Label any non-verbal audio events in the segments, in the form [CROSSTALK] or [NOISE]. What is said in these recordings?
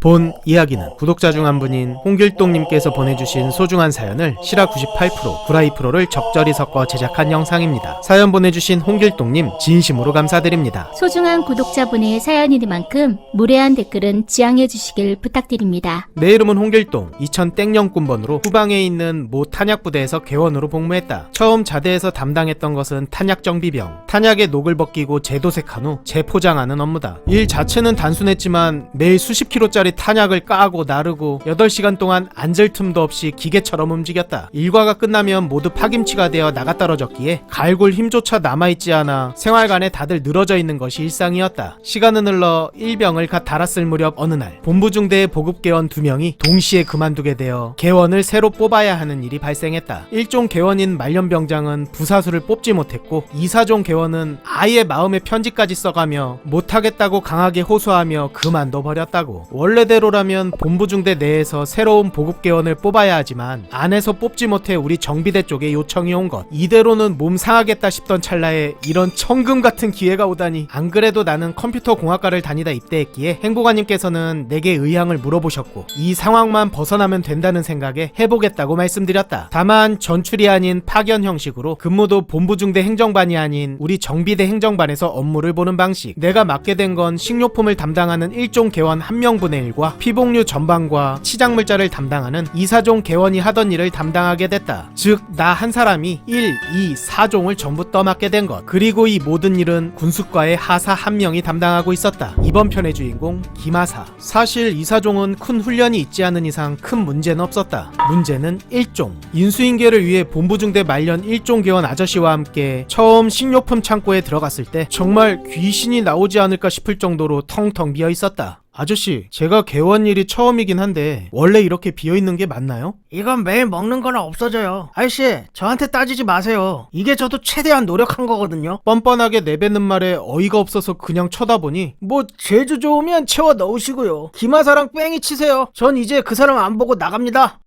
본 이야기는 구독자 중 한 분인 홍길동님께서 보내주신 소중한 사연을 시라 98% 구라이 프로를 적절히 섞어 제작한 영상입니다. 사연 보내주신 홍길동님 진심으로 감사드립니다. 소중한 구독자분의 사연이니만큼 무례한 댓글은 지양해 주시길 부탁드립니다. 내 이름은 홍길동 2000 땡영군번으로 후방에 있는 모 탄약부대에서 개원으로 복무했다. 처음 자대에서 담당했던 것은 탄약 정비병, 탄약에 녹을 벗기고 재도색한 후 재포장하는 업무다. 일 자체는 단순했지만 매일 수십 킬로짜리 탄약을 까고 나르고 8시간 동안 앉을 틈도 없이 기계처럼 움직였다. 일과가 끝나면 모두 파김치가 되어 나가 떨어졌기에 갈굴 힘조차 남아있지 않아 생활관에 다들 늘어져 있는 것이 일상이었다. 시간은 흘러 일병을 갓 달았을 무렵 어느 날 본부 중대의 보급 개원 두 명이 동시에 그만두게 되어 개원을 새로 뽑아야 하는 일이 발생했다. 일종 개원인 말년병장은 부사수를 뽑지 못했고 이사종 개원은 아예 마음의 편지까지 써가며 못하겠다고 강하게 호소하며 그만둬 버렸다고. 원래 대로라면 본부 중대 내에서 새로운 보급 개원을 뽑아야 하지만 안에서 뽑지 못해 우리 정비대 쪽에 요청이 온 것. 이대로는 몸 상하겠다 싶던 찰나에 이런 천금 같은 기회가 오다니. 안 그래도 나는 컴퓨터 공학과를 다니다 입대했기에 행보관님께서는 내게 의향을 물어보셨고 이 상황만 벗어나면 된다는 생각에 해보겠다고 말씀드렸다. 다만 전출이 아닌 파견 형식으로 근무도 본부 중대 행정반이 아닌 우리 정비대 행정반에서 업무를 보는 방식. 내가 맡게 된 건 식료품을 담당하는 일종 개원 한 명분의 일과 피복류 전반과 치장물자를 담당하는 이사종 개원이 하던 일을 담당하게 됐다. 즉, 나 한 사람이 1, 2, 4종을 전부 떠맡게 된 것. 그리고 이 모든 일은 군수과의 하사 한 명이 담당하고 있었다. 이번 편의 주인공 김하사. 사실 이사종은 큰 훈련이 있지 않은 이상 큰 문제는 없었다. 문제는 1종. 인수인계를 위해 본부중대 말년 1종 개원 아저씨와 함께 처음 식료품 창고에 들어갔을 때 정말 귀신이 나오지 않을까 싶을 정도로 텅텅 비어 있었다. 아저씨, 제가 개원 일이 처음이긴 한데 원래 이렇게 비어 있는 게 맞나요? 이건 매일 먹는 거나 없어져요. 아저씨, 저한테 따지지 마세요. 이게 저도 최대한 노력한 거거든요. 뻔뻔하게 내뱉는 말에 어이가 없어서 그냥 쳐다보니 뭐 제주 좋으면 채워 넣으시고요. 김하사랑 뺑이 치세요. 전 이제 그 사람 안 보고 나갑니다.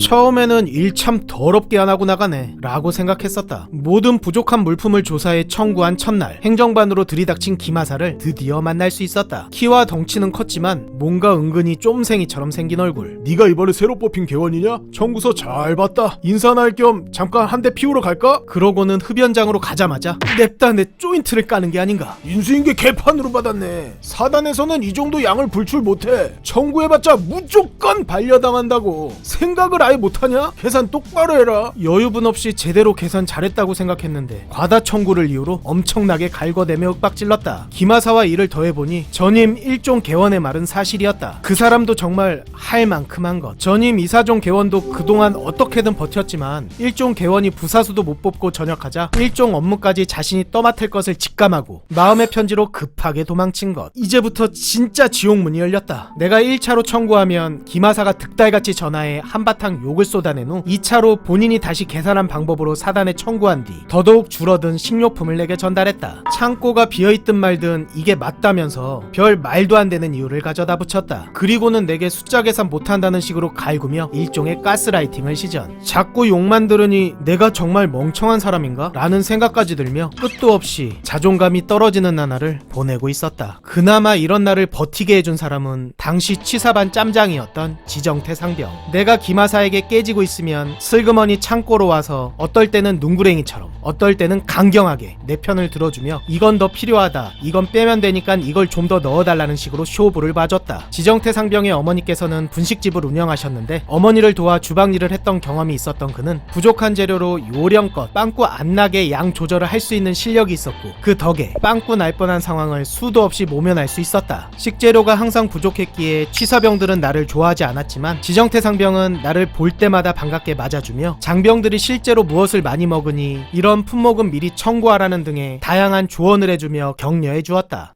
처음에는 일 참 더럽게 안 하고 나가네 라고 생각했었다. 모든 부족한 물품을 조사해 청구한 첫날 행정반으로 들이닥친 김하사를 드디어 만날 수 있었다. 키와 덩치는 컸지만 뭔가 은근히 쫌생이처럼 생긴 얼굴. 네가 이번에 새로 뽑힌 개원이냐? 청구서 잘 봤다. 인사나 할 겸 잠깐 한 대 피우러 갈까? 그러고는 흡연장으로 가자마자 냅다 내 조인트를 까는 게 아닌가. 인수인계 개판으로 받았네. 사단에서는 이 정도 양을 불출 못해. 청구해봤자 무조건 반려당한다고. 생각을 아예 못하냐? 계산 똑바로 해라. 여유분 없이 제대로 계산 잘했다고 생각했는데 과다 청구를 이유로 엄청나게 갈궈대며 윽박질렀다. 김하사와 일을 더해보니 전임 일종 개원의 말은 사실이었다. 그 사람도 정말 할 만큼 한 것. 전임 이사종 개원도 그동안 어떻게든 버텼지만 일종 개원이 부사수도 못 뽑고 전역하자 일종 업무까지 자신이 떠맡을 것을 직감하고 마음의 편지로 급하게 도망친 것. 이제부터 진짜 지옥문이 열렸다. 내가 1차로 청구하면 김하사가 득달같이 전화해 한바탕 욕을 쏟아낸 후 2차로 본인이 다시 계산한 방법으로 사단에 청구한 뒤 더더욱 줄어든 식료품을 내게 전달했다. 창고가 비어있든 말든 이게 맞다면서 별 말도 안 되는 이유를 가져다 붙였다. 그리고는 내게 숫자 계산 못한다는 식으로 갈구며 일종의 가스라이팅을 시전. 자꾸 욕만 들으니 내가 정말 멍청한 사람인가? 라는 생각까지 들며 끝도 없이 자존감이 떨어지는 나날을 보내고 있었다. 그나마 이런 날을 버티게 해준 사람은 당시 치사반 짬장이었던 지정태 상병. 내가 김하사에게 깨지고 있으면 슬그머니 창고로 와서 어떨 때는 눈구랭이처럼 어떨 때는 강경하게 내 편을 들어주며 이건 더 필요하다. 이건 빼면 되니까 이걸 좀 더 넣어달라는 식으로 쇼부를 봐줬다. 지정태 상병의 어머니께서는 분식집을 운영하셨는데 어머니를 도와 주방 일을 했던 경험이 있었던 그는 부족한 재료로 요령껏 빵꾸 안 나게 양 조절을 할 수 있는 실력이 있었고 그 덕에 빵꾸 날 뻔한 상황을 수도 없이 모면할 수 있었다. 식재료가 항상 부족했기에 취사병들은 나를 좋아하지 않았지만 지정태 상병은 나를 볼 때마다 반갑게 맞아주며 장병들이 실제로 무엇을 많이 먹으니 이런 품목은 미리 청구하라는 등의 다양한 조언을 해주며 격려해 주었다.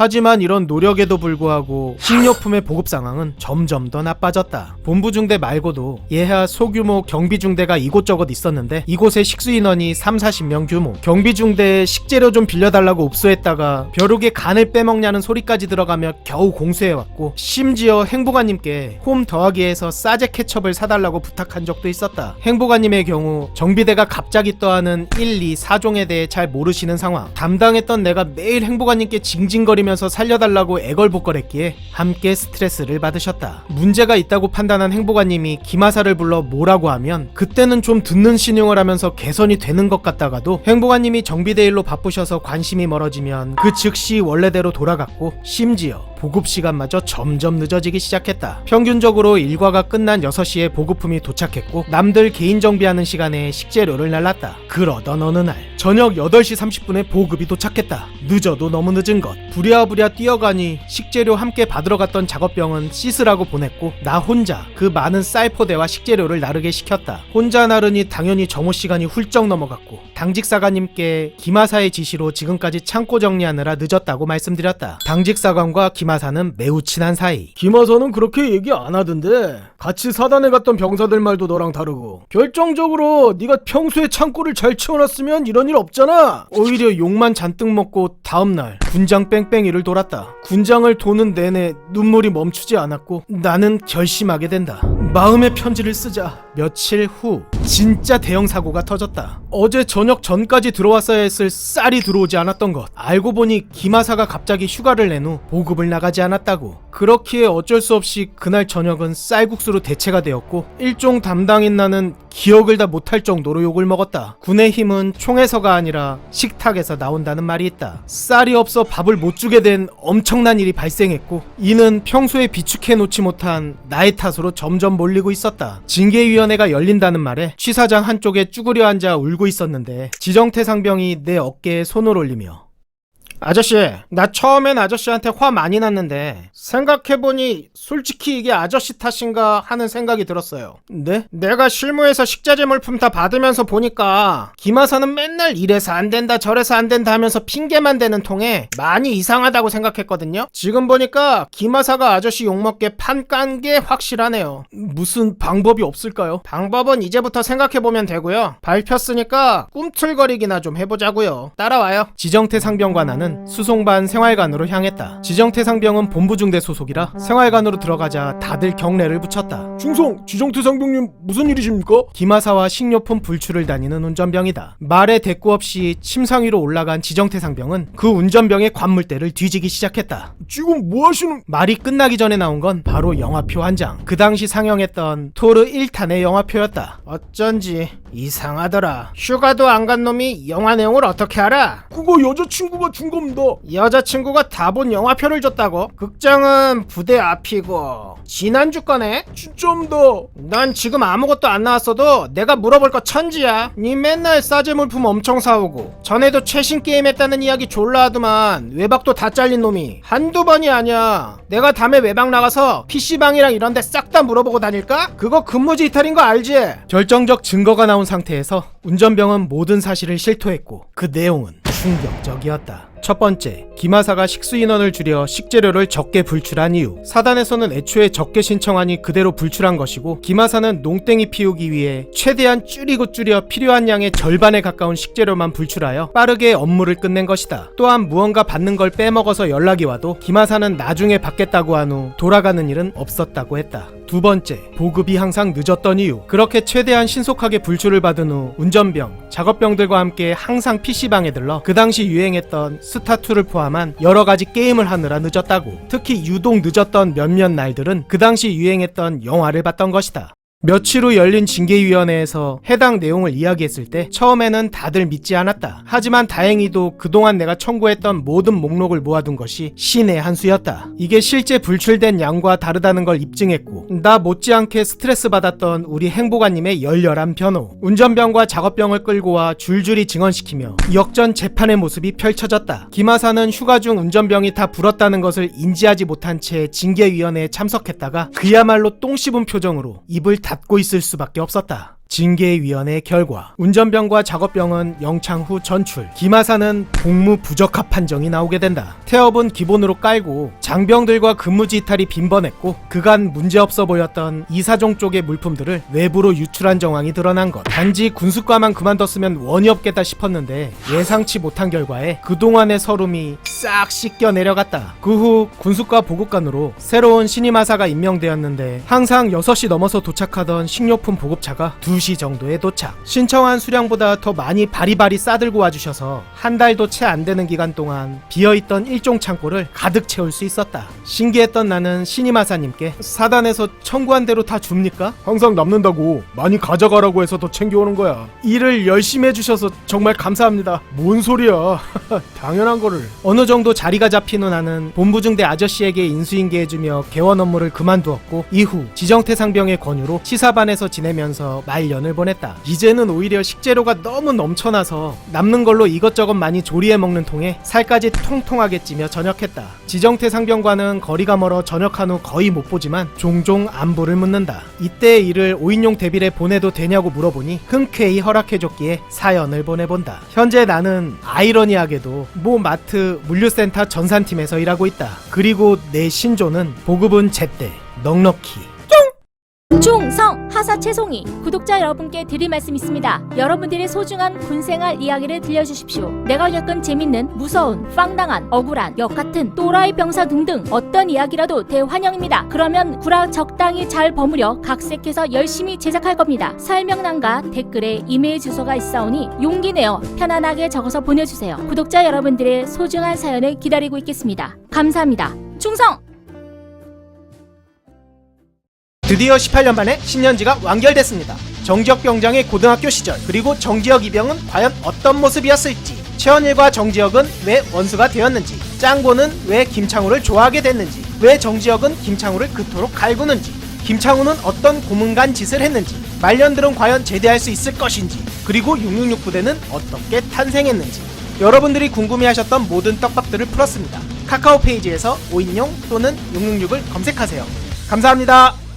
하지만 이런 노력에도 불구하고 식료품의 보급 상황은 점점 더 나빠졌다. 본부 중대 말고도 예하 소규모 경비 중대가 이곳저곳 있었는데 이곳의 식수 인원이 3, 40명 규모. 경비 중대에 식재료 좀 빌려달라고 읍소했다가 벼룩에 간을 빼먹냐는 소리까지 들어가며 겨우 공수해왔고 심지어 행보관님께 홈 더하기에서 싸제 케첩을 사달라고 부탁한 적도 있었다. 행보관님의 경우 정비대가 갑자기 떠하는 1, 2, 4종에 대해 잘 모르시는 상황. 담당했던 내가 매일 행보관님께 징징거리며 빌면서 살려달라고 애걸복걸했기에 함께 스트레스를 받으셨다. 문제가 있다고 판단한 행보관님이 김하사를 불러 뭐라고 하면 그때는 좀 듣는 신용을 하면서 개선이 되는 것 같다가도 행보관님이 정비대 일로 바쁘셔서 관심이 멀어지면 그 즉시 원래대로 돌아갔고 심지어 보급 시간마저 점점 늦어지기 시작했다. 평균적으로 일과가 끝난 6시에 보급품이 도착했고 남들 개인 정비하는 시간에 식재료를 날랐다. 그러던 어느 날 저녁 8시 30분에 보급이 도착했다. 늦어도 너무 늦은 것. 부랴부랴 뛰어가니 식재료 함께 받으러 갔던 작업병은 씻으라고 보냈고 나 혼자 그 많은 쌀포대와 식재료를 나르게 시켰다. 혼자 나르니 당연히 정오 시간이 훌쩍 넘어갔고 당직 사관님께 김하사의 지시로 지금까지 창고 정리하느라 늦었다고 말씀드렸다. 당직 사관과 김 하사는 매우 친한 사이. 김하사는 그렇게 얘기 안 하던데 같이 사단에 갔던 병사들 말도 너랑 다르고 결정적으로 네가 평소에 창고를 잘 치워놨으면 이런 일 없잖아. 오히려 욕만 잔뜩 먹고 다음날 군장 뺑뺑이를 돌았다. 군장을 도는 내내 눈물이 멈추지 않았고 나는 결심하게 된다. 마음의 편지를 쓰자. 며칠 후 진짜 대형 사고가 터졌다. 어제 저녁 전까지 들어왔어야 했을 쌀이 들어오지 않았던 것. 알고 보니 김하사가 갑자기 휴가를 낸 후 보급을 나가지 않았다고. 그렇기에 어쩔 수 없이 그날 저녁은 쌀국수로 대체가 되었고 일종 담당인 나는 기억을 다 못할 정도로 욕을 먹었다. 군의 힘은 총에서가 아니라 식탁에서 나온다는 말이 있다. 쌀이 없어 밥을 못 주게 된 엄청난 일이 발생했고 이는 평소에 비축해 놓지 못한 나의 탓으로 점점 몰리고 있었다. 징계위원 회가 열린다는 말에 취사장 한쪽에 쭈그려 앉아 울고 있었는데 지정태 상병이 내 어깨에 손을 올리며 아저씨, 나 처음엔 아저씨한테 화 많이 났는데 생각해보니 솔직히 이게 아저씨 탓인가 하는 생각이 들었어요. 네? 내가 실무에서 식자재 물품 다 받으면서 보니까 김하사는 맨날 이래서 안 된다 저래서 안 된다 하면서 핑계만 대는 통에 많이 이상하다고 생각했거든요. 지금 보니까 김하사가 아저씨 욕먹게 판 깐 게 확실하네요. 무슨 방법이 없을까요? 방법은 이제부터 생각해보면 되고요. 밟혔으니까 꿈틀거리기나 좀 해보자고요. 따라와요. 지정태 상병과 나는 수송반 생활관으로 향했다. 지정태 상병은 본부중대 소속이라 생활관으로 들어가자 다들 경례를 붙였다. 중성, 지정태 상병님 무슨 일이십니까? 김하사와 식료품 불출을 다니는 운전병이다. 말에 대꾸 없이 침상 위로 올라간 지정태 상병은 그 운전병의 관물대를 뒤지기 시작했다. 지금 뭐 하시는? 말이 끝나기 전에 나온 건 바로 영화표 한 장. 그 당시 상영했던 토르 1탄의 영화표였다. 어쩐지 이상하더라. 휴가도 안 간 놈이 영화 내용을 어떻게 알아? 그거 여자친구가 준 겁니다. 여자친구가 다 본 영화표를 줬다고? 극장은 부대 앞이고 지난주 거네? 진짜입니다. 난 지금 아무것도 안 나왔어도 내가 물어볼 거 천지야. 니 맨날 싸제 물품 엄청 사오고 전에도 최신 게임 했다는 이야기 졸라 하더만 외박도 다 잘린 놈이 한두 번이 아니야. 내가 다음에 외박 나가서 PC방이랑 이런 데 싹 다 물어보고 다닐까? 그거 근무지 이탈인 거 알지? 결정적 증거가 나온 상태에서 운전병은 모든 사실을 실토했고 그 내용은 충격적이었다. 첫 번째, 김하사가 식수 인원을 줄여 식재료를 적게 불출한 이유. 사단에서는 애초에 적게 신청하니 그대로 불출한 것이고, 김하사는 농땡이 피우기 위해 최대한 줄이고 줄여 필요한 양의 절반에 가까운 식재료만 불출하여 빠르게 업무를 끝낸 것이다. 또한 무언가 받는 걸 빼먹어서 연락이 와도 김하사는 나중에 받겠다고 한 후 돌아가는 일은 없었다고 했다. 두 번째, 보급이 항상 늦었던 이유. 그렇게 최대한 신속하게 불출을 받은 후 운전병, 작업병들과 함께 항상 PC방에 들러 그 당시 유행했던 스타2를 포함한 여러 가지 게임을 하느라 늦었다고. 특히 유독 늦었던 몇몇 날들은 그 당시 유행했던 영화를 봤던 것이다. 며칠 후 열린 징계위원회에서 해당 내용을 이야기했을 때 처음에는 다들 믿지 않았다. 하지만 다행히도 그동안 내가 청구했던 모든 목록을 모아둔 것이 신의 한 수였다. 이게 실제 불출된 양과 다르다는 걸 입증했고 나 못지않게 스트레스 받았던 우리 행보관님의 열렬한 변호 운전병과 작업병을 끌고 와 줄줄이 증언시키며 역전 재판의 모습이 펼쳐졌다. 김하사는 휴가 중 운전병이 다 불었다는 것을 인지하지 못한 채 징계위원회에 참석했다가 그야말로 똥 씹은 표정으로 입을 닫고 있을 수밖에 없었다. 징계위원회 결과 운전병과 작업병은 영창 후 전출 김하사는 복무 부적합 판정이 나오게 된다. 태업은 기본으로 깔고 장병들과 근무지 이탈이 빈번했고 그간 문제없어 보였던 이사종 쪽의 물품들을 외부로 유출한 정황이 드러난 것. 단지 군수과만 그만뒀으면 원이 없겠다 싶었는데 예상치 못한 결과에 그동안의 서름이 싹 씻겨 내려갔다. 그 후 군수과 보급관으로 새로운 신임하사가 임명되었는데 항상 6시 넘어서 도착하던 식료품 보급차가 2시 정도에 도착. 신청한 수량보다 더 많이 바리바리 싸들고 와주셔서 한 달도 채 안 되는 기간 동안 비어있던 일종 창고를 가득 채울 수 있었다. 신기했던 나는 신임하사님께 사단에서 청구한 대로 다 줍니까? 항상 남는다고 많이 가져가라고 해서 더 챙겨오는 거야. 일을 열심히 해주셔서 정말 감사합니다. 뭔 소리야. [LAUGHS] 당연한 거를. 어느 정도 자리가 잡힌 후 나는 본부중대 아저씨에게 인수인계해주며 개원 업무를 그만두었고 이후 지정태 상병의 권유로 시사반에서 지내면서 말 년을 보냈다. 이제는 오히려 식재료가 너무 넘쳐나서 남는 걸로 이것저것 많이 조리해 먹는 통에 살까지 통통하게 찌며 전역했다. 지정태 상병과는 거리가 멀어 전역한 후 거의 못 보지만 종종 안부를 묻는다. 이때의 일을 5인용 대비에 보내도 되냐고 물어보니 흔쾌히 허락해줬기에 사연을 보내본다. 현재 나는 아이러니하게도 모 마트 물류센터 전산팀에서 일하고 있다. 그리고 내 신조는 보급은 제때 넉넉히 충성 하사 최송이 구독자 여러분께 드릴 말씀 있습니다. 여러분들의 소중한 군생활 이야기를 들려주십시오. 내가 겪은 재밌는 무서운 빵당한 억울한 역 같은 또라이 병사 등등 어떤 이야기라도 대환영입니다. 그러면 구라 적당히 잘 버무려 각색해서 열심히 제작할 겁니다. 설명란과 댓글에 이메일 주소가 있사오니 용기 내어 편안하게 적어서 보내주세요. 구독자 여러분들의 소중한 사연을 기다리고 있겠습니다. 감사합니다. 충성! 드디어 18년 만에 신년지가 완결됐습니다. 정지혁 병장의 고등학교 시절 그리고 정지혁 이병은 과연 어떤 모습이었을지 최원일과 정지혁은 왜 원수가 되었는지 짱고는 왜 김창우를 좋아하게 됐는지 왜 정지혁은 김창우를 그토록 갈구는지 김창우는 어떤 고문간 짓을 했는지 말년들은 과연 제대할 수 있을 것인지 그리고 666 부대는 어떻게 탄생했는지 여러분들이 궁금해하셨던 모든 떡밥들을 풀었습니다. 카카오 페이지에서 5인용 또는 666을 검색하세요. 감사합니다.